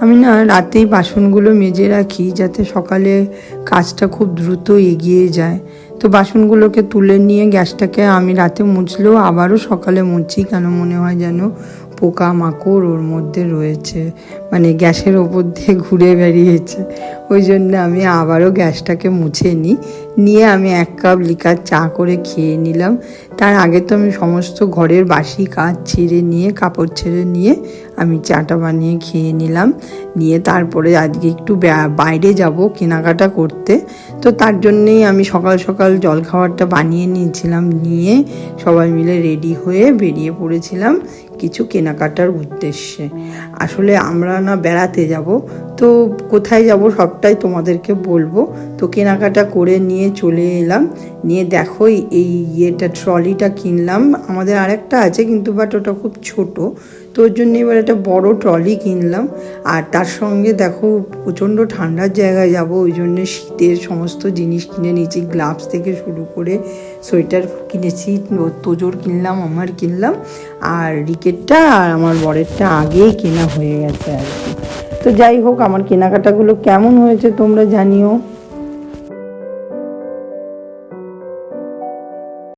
আমি না রাতেই বাসনগুলো মেজে রাখি যাতে সকালে কাজটা খুব দ্রুত এগিয়ে যায়। তো বাসনগুলোকে তুলে নিয়ে গ্যাসটাকে আমি রাতে মুছলেও আবারও সকালে মুছি কেন মনে হয় যেন পোকা মাকড় ওর মধ্যে রয়েছে মানে গ্যাসের ওপর দিয়ে ঘুরে বেরিয়েছে ওই জন্য আমি আবারও গ্যাসটাকে মুছে নিই। নিয়ে আমি এক কাপ লিকার চা করে খেয়ে নিলাম। তার আগে তো আমি সমস্ত ঘরের বাসি কাজ ছেড়ে নিয়ে, কাপড় ছেড়ে নিয়ে আমি চাটা বানিয়ে খেয়ে নিলাম। নিয়ে তারপরে আজকে একটু বাইরে যাব কেনাকাটা করতে। তো তার জন্যেই আমি সকাল সকাল জলখাবারটা বানিয়ে নিয়েছিলাম। নিয়ে সবাই মিলে রেডি হয়ে বেরিয়ে পড়েছিলাম। কিছু কেনাকাটার উদ্দেশ্যে। আসলে আমরা না বেড়াতে যাব তো কোথায় যাব সবটাই তোমাদেরকে বলব। তো কেনাকাটা করে নিয়ে চলে এলাম। নিয়ে দেখো এই ইয়েটা, ট্রলিটা কিনলাম। আমাদের আরেকটা আছে কিন্তু বাট ওটা খুব ছোট। তো ওর জন্য এবার একটা বড় ট্রলি কিনলাম। আর তার সঙ্গে দেখো প্রচণ্ড ঠান্ডার জায়গায় যাব, ওই জন্য শীতের সমস্ত জিনিস কিনে নিয়েছি। গ্লাভস থেকে শুরু করে সোয়েটার কিনেছি, তোজোর কিনলাম, আমার কিনলাম। আর রিকেটটা আর আমার বরেরটা আগেই কেনা হয়ে গেছে আর কি। তো যাই হোক আমার কেনাকাটাগুলো কেমন হয়েছে তোমরা জানিও।